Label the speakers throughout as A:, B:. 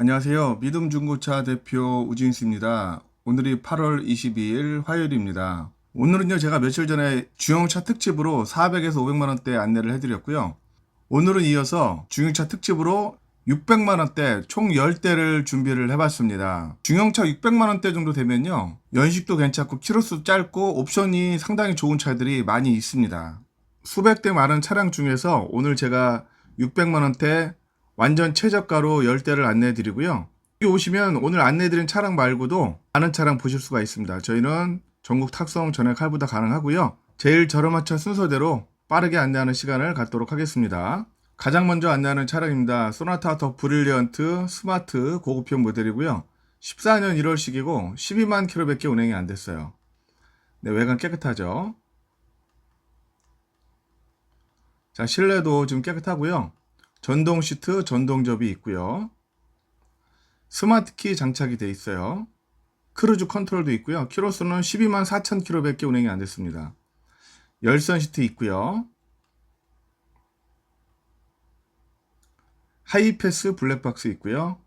A: 안녕하세요. 믿음 중고차 대표 우진수입니다. 오늘이 8월 22일 화요일입니다. 오늘은요, 제가 며칠 전에 중형차 특집으로 400에서 500만원대 안내를 해드렸고요. 오늘은 이어서 중형차 특집으로 600만원대 총 10대를 준비를 해봤습니다. 중형차 600만원대 정도 되면요, 연식도 괜찮고 키로수 짧고 옵션이 상당히 좋은 차들이 많이 있습니다. 수백 대 많은 차량 중에서 오늘 제가 600만원대 완전 최저가로 10대를 안내해 드리고요. 여기 오시면 오늘 안내해 드린 차량 말고도 많은 차량 보실 수가 있습니다. 저희는 전국 탁송 전액 할부다 가능하고요. 제일 저렴한 차 순서대로 빠르게 안내하는 시간을 갖도록 하겠습니다. 가장 먼저 안내하는 차량입니다. 소나타 더 브릴리언트 스마트 고급형 모델이고요. 14년 1월식이고 12만 킬로밖에 운행이 안 됐어요. 네, 외관 깨끗하죠. 자, 실내도 좀 깨끗하고요. 전동 시트, 전동 접이 있고요. 스마트 키 장착이 돼 있어요. 크루즈 컨트롤도 있고요. 키로수는 12만 4천 킬로밖에 운행이 안 됐습니다. 열선 시트 있고요. 하이패스 블랙박스 있고요.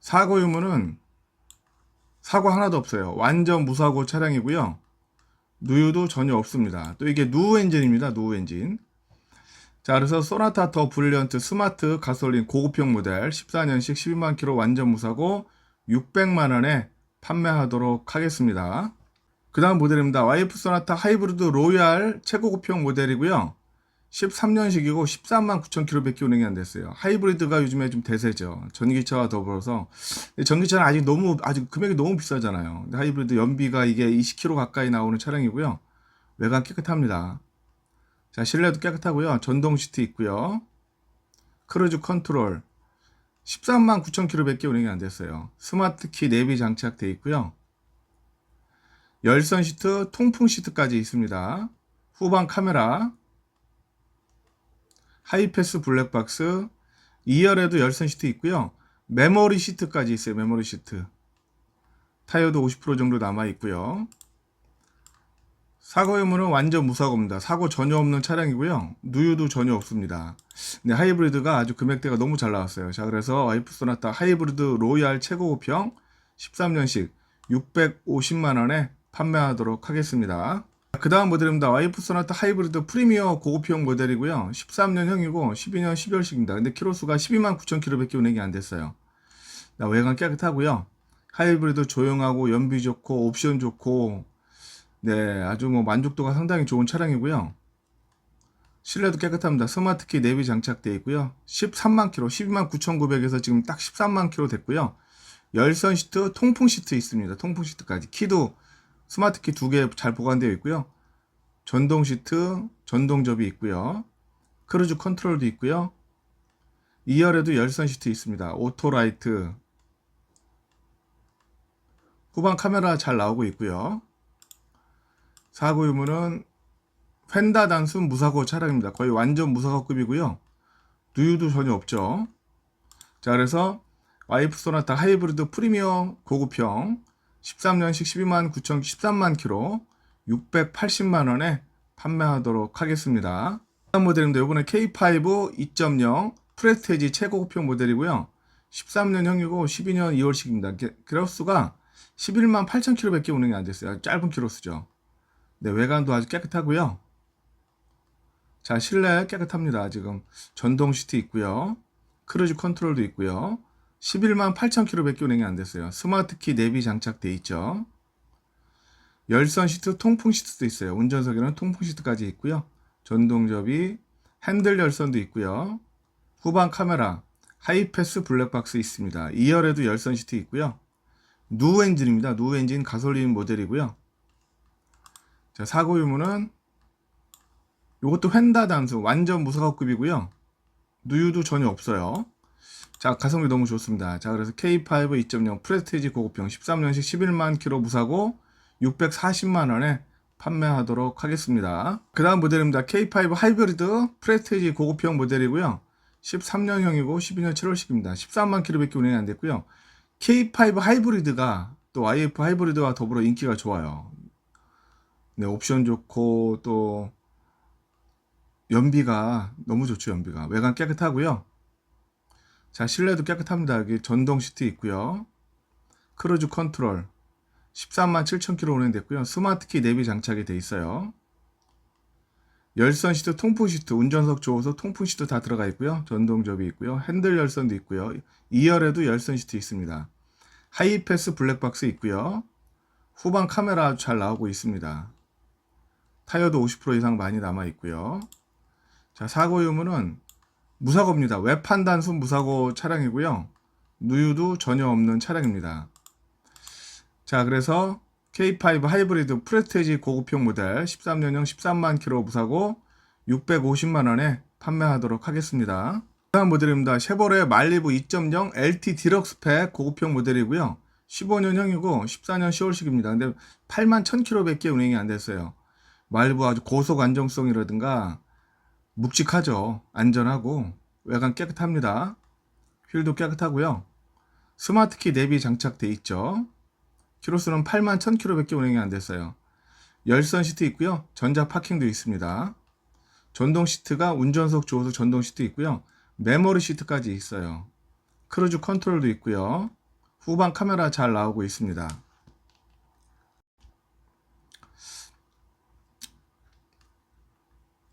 A: 사고 유무는 사고 하나도 없어요. 완전 무사고 차량이고요. 누유도 전혀 없습니다. 또 이게 누 엔진입니다. 누 엔진. 자, 그래서 소나타 더 브릴리언트 스마트 가솔린 고급형 모델 14년식 12만 킬로 완전 무사고 600만 원에 판매하도록 하겠습니다. 그 다음 모델입니다. 와이프 소나타 하이브리드 로얄 최고급형 모델이고요. 13년식이고 13만 9천 킬로밖에 운행이 안 됐어요. 하이브리드가 요즘에 좀 대세죠. 전기차와 더불어서 전기차는 아직 너무 아직 금액이 너무 비싸잖아요. 근데 하이브리드 연비가 이게 20km 가까이 나오는 차량이고요. 외관 깨끗합니다. 자 실내도 깨끗하고요. 전동 시트 있고요. 크루즈 컨트롤 13만 9천 킬로밖에 운행이 안 됐어요. 스마트 키 내비 장착돼 있고요. 열선 시트, 통풍 시트까지 있습니다. 후방 카메라 하이패스 블랙박스 2열에도 열선 시트 있고요. 메모리 시트까지 있어요. 메모리 시트. 타이어도 50% 정도 남아 있고요. 사고 유무는 완전 무사고입니다. 사고 전혀 없는 차량이고요. 누유도 전혀 없습니다. 네, 하이브리드가 아주 금액대가 너무 잘 나왔어요. 자, 그래서 와이프 소나타 하이브리드 로얄 최고급형 13년식 650만 원에 판매하도록 하겠습니다. 그 다음 모델입니다. 와이프 소나타 하이브리드 프리미어 고급형 모델이고요. 13년형이고 12년 12월식입니다. 근데 키로수가 12만 9천 킬로밖에 운행이 안 됐어요. 나 외관 깨끗하고요. 하이브리드 조용하고 연비 좋고 옵션 좋고 네 아주 뭐 만족도가 상당히 좋은 차량이고요. 실내도 깨끗합니다. 스마트키 내비 장착되어 있고요. 13만 킬로, 12만 9,900에서 지금 딱 13만 킬로 됐고요. 열선 시트, 통풍 시트 있습니다. 통풍 시트까지. 키도 스마트키 두 개 잘 보관되어 있고요. 전동 시트, 전동 접이 있고요. 크루즈 컨트롤도 있고요. 2열에도 열선 시트 있습니다. 오토라이트. 후방 카메라 잘 나오고 있고요. 사고 유무는 펜다 단순 무사고 차량입니다. 거의 완전 무사고급이고요. 누유도 전혀 없죠. 자, 그래서 와이프 소나타 하이브리드 프리미어 고급형 13년식 12만 9천 13만 킬로 680만 원에 판매하도록 하겠습니다. 다음 모델입니다. 이번에 K5 2.0 프레스테지 최고급형 모델이고요. 13년형이고 12년 2월식입니다. 그로수가 11만 8천 킬로밖에 운행이 안 됐어요. 짧은 키로수죠. 네, 외관도 아주 깨끗하고요. 자, 실내 깨끗합니다. 지금 전동 시트 있고요. 크루즈 컨트롤도 있고요. 11만 8천 킬로밖에 운행이 안 됐어요. 스마트 키 내비 장착돼 있죠. 열선 시트, 통풍 시트도 있어요. 운전석에는 통풍 시트까지 있고요. 전동 접이 핸들 열선도 있고요. 후방 카메라, 하이패스 블랙박스 있습니다. 2열에도 열선 시트 있고요. 누 엔진입니다. 누 엔진 가솔린 모델이고요. 자, 사고 유무는 이것도 휀다 단수 완전 무사고급이고요. 누유도 전혀 없어요. 자, 가성비 너무 좋습니다. 자, 그래서 K5 2.0 프레스티지 고급형 13년식 11만 킬로 무사고 640만 원에 판매하도록 하겠습니다. 그 다음 모델입니다. K5 하이브리드 프레스티지 고급형 모델이고요. 13년형이고 12년 7월식입니다. 13만 킬로밖에 운행이 안 됐고요. K5 하이브리드가 또 YF 하이브리드와 더불어 인기가 좋아요. 네, 옵션 좋고 또 연비가 너무 좋죠, 연비가. 외관 깨끗하고요. 자, 실내도 깨끗합니다. 여기 전동 시트 있고요. 크루즈 컨트롤 13만 7천 킬로 운행됐고요. 스마트키 내비 장착이 돼 있어요. 열선 시트, 통풍 시트, 운전석 조호석, 통풍 시트 다 들어가 있고요. 전동 접이 있고요. 핸들 열선도 있고요. 2열에도 열선 시트 있습니다. 하이패스 블랙박스 있고요. 후방 카메라 잘 나오고 있습니다. 타이어도 50% 이상 많이 남아 있고요. 자, 사고 유무는 무사고입니다. 외판 단순 무사고 차량이고요. 누유도 전혀 없는 차량입니다. 자, 그래서 K5 하이브리드 프레스테지 고급형 모델 13년형 13만 킬로 무사고 650만 원에 판매하도록 하겠습니다. 다음 모델입니다. 쉐보레 말리부 2.0 LT 디럭스 팩 고급형 모델이고요. 15년형이고 14년 10월식입니다. 근데 8만 1000km밖에 운행이 안 됐어요. 말리부 아주 고속 안정성이라든가 묵직하죠. 안전하고 외관 깨끗합니다. 휠도 깨끗하고요. 스마트키 내비 장착돼 있죠. 키로수는 8만 1000km밖에 운행이 안 됐어요. 열선 시트 있고요. 전자 파킹도 있습니다. 전동 시트가 운전석 조호석 전동 시트 있고요. 메모리 시트까지 있어요. 크루즈 컨트롤도 있고요. 후방 카메라 잘 나오고 있습니다.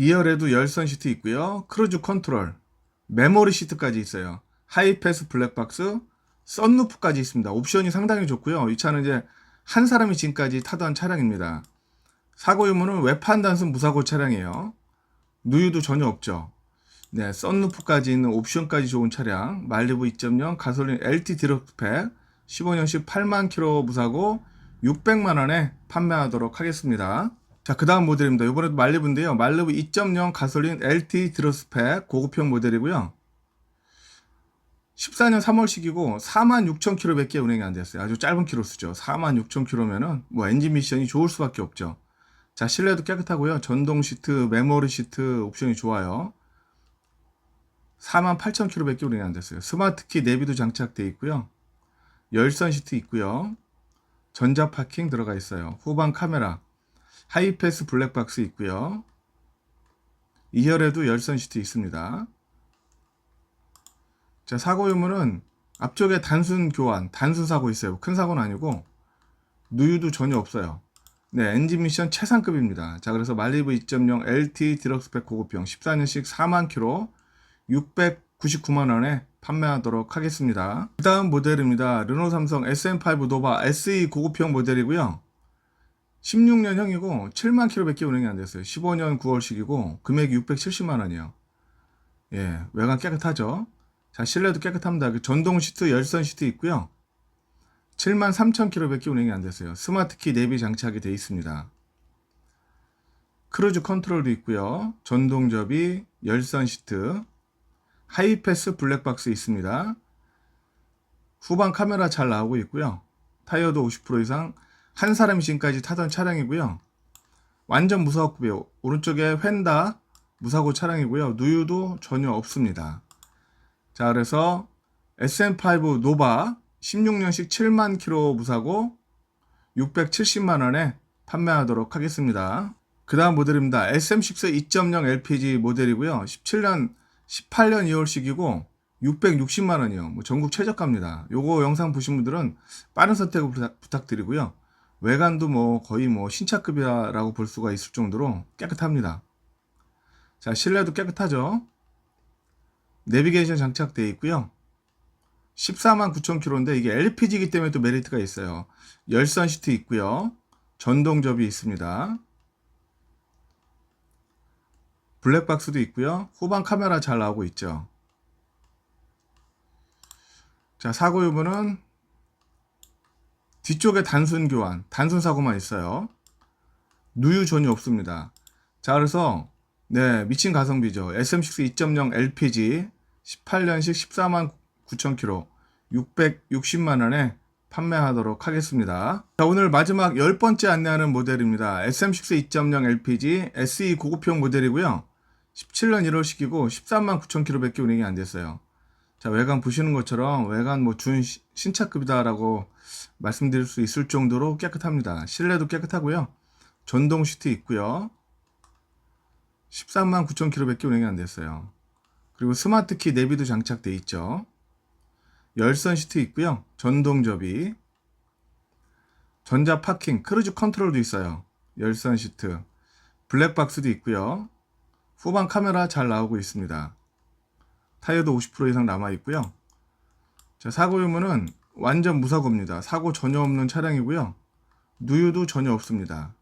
A: 이열에도 열선 시트 있고요. 크루즈 컨트롤, 메모리 시트까지 있어요. 하이패스 블랙박스, 썬루프까지 있습니다. 옵션이 상당히 좋고요. 이 차는 이제 한 사람이 지금까지 타던 차량입니다. 사고 유무는 외판 단순 무사고 차량이에요. 누유도 전혀 없죠. 네, 썬루프까지 있는 옵션까지 좋은 차량, 말리부 2.0 가솔린 LT 디럭스팩 15년식 8만 킬로 무사고 600만 원에 판매하도록 하겠습니다. 자, 그 다음 모델입니다. 이번에도 말리부인데요. 말리부 2.0 가솔린 LT 디럭스팩 고급형 모델이고요. 14년 3월식이고 46,000km밖에 운행이 안 됐어요. 아주 짧은 키로수죠. 46,000km면은 뭐 엔진 미션이 좋을 수밖에 없죠. 자, 실내도 깨끗하고요. 전동 시트, 메모리 시트 옵션이 좋아요. 48,000km밖에 운행이 안 됐어요. 스마트키 내비도 장착돼 있고요. 열선 시트 있고요. 전자 파킹 들어가 있어요. 후방 카메라, 하이패스 블랙박스 있고요. 2열에도 열선 시트 있습니다. 자, 사고 유무는 앞쪽에 단순 교환, 단순 사고 있어요. 큰 사고는 아니고 누유도 전혀 없어요. 네, 엔진 미션 최상급입니다. 자, 그래서 말리부 2.0 LT 디럭스펙 고급형 14년식 4만 킬로 699만 원에 판매하도록 하겠습니다. 그 다음 모델입니다. 르노 삼성 SM5 노바 SE 고급형 모델이고요. 16년형이고 7만 킬로밖에 운행이 안 됐어요. 15년 9월식이고 금액이 670만 원이에요. 예, 외관 깨끗하죠. 자, 실내도 깨끗합니다. 그 전동 시트, 열선 시트 있고요. 7만 3천 킬로밖에 운행이 안 됐어요. 스마트키 내비 장착이 되어 있습니다. 크루즈 컨트롤도 있고요. 전동 접이, 열선 시트, 하이패스 블랙박스 있습니다. 후방 카메라 잘 나오고 있고요. 타이어도 50% 이상 한 사람이 지금까지 타던 차량이고요. 완전 무사고급이에요. 오른쪽에 휀다 무사고 차량이고요. 누유도 전혀 없습니다. 자, 그래서 SM5 노바 16년식 7만 킬로 무사고 670만 원에 판매하도록 하겠습니다. 그 다음 모델입니다. SM6 2.0 LPG 모델이고요. 17년, 18년 2월식이고 660만 원이요. 뭐 전국 최저가입니다. 요거 영상 보신 분들은 빠른 선택을 부탁, 부탁드리고요. 외관도 뭐 거의 뭐 신차급이라고 볼 수가 있을 정도로 깨끗합니다. 자, 실내도 깨끗하죠. 내비게이션 장착되어 있고요. 14만 9천 킬로인데 이게 LPG이기 때문에 또 메리트가 있어요. 열선 시트 있고요. 전동 접이 있습니다. 블랙박스도 있고요. 후방 카메라 잘 나오고 있죠. 자, 사고 유무는 뒤쪽에 단순 교환, 단순 사고만 있어요. 누유 전혀 없습니다. 자, 그래서 네, 미친 가성비죠. SM6 2.0 LPG 18년식 14만 9천 킬로 660만 원에 판매하도록 하겠습니다. 자, 오늘 마지막 10번째 안내하는 모델입니다. SM6 2.0 LPG SE 고급형 모델이고요. 17년 1월식이고 13만 9천 킬로밖에 운행이 안 됐어요. 자, 외관 보시는 것처럼 외관 뭐 준 신차급이다라고 말씀드릴 수 있을 정도로 깨끗합니다. 실내도 깨끗하고요. 전동 시트 있고요. 13만 9천 킬로밖에 운행이 안 됐어요. 그리고 스마트 키 내비도 장착돼 있죠. 열선 시트 있고요. 전동 접이, 전자 파킹, 크루즈 컨트롤도 있어요. 열선 시트, 블랙박스도 있고요. 후방 카메라 잘 나오고 있습니다. 타이어도 50% 이상 남아 있고요. 자, 사고 유무는 완전 무사고입니다. 사고 전혀 없는 차량이고요. 누유도 전혀 없습니다.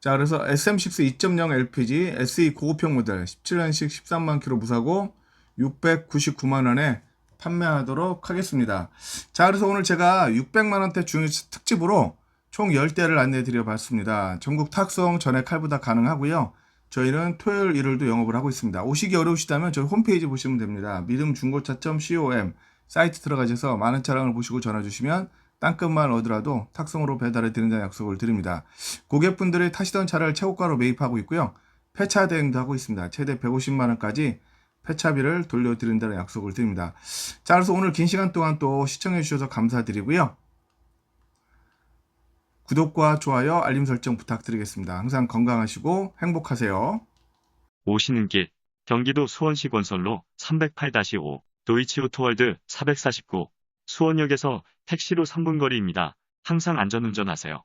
A: 자, 그래서 SM6 2.0 LPG SE 고급형 모델 17년식 13만 킬로 무사고 699만 원에 판매하도록 하겠습니다. 자, 그래서 오늘 제가 600만 원대 중위 특집으로 총 10대를 안내해 드려 봤습니다. 전국 탁송 전액 할부 다 가능하고요. 저희는 토요일 일요일도 영업을 하고 있습니다. 오시기 어려우시다면 저희 홈페이지 보시면 됩니다. 믿음중고차.com 사이트 들어가셔서 많은 차량을 보시고 전화 주시면 땅끝만 얻으라도 탁송으로 배달해 드린다는 약속을 드립니다. 고객분들이 타시던 차를 최고가로 매입하고 있고요. 폐차 대행도 하고 있습니다. 최대 150만 원까지 폐차비를 돌려드린다는 약속을 드립니다. 자, 그래서 오늘 긴 시간 동안 또 시청해 주셔서 감사드리고요. 구독과 좋아요, 알림 설정 부탁드리겠습니다. 항상 건강하시고 행복하세요.
B: 오시는 길 경기도 수원시 건설로 308-5 도이치 오토월드 449 수원역에서 택시로 3분 거리입니다. 항상 안전운전하세요.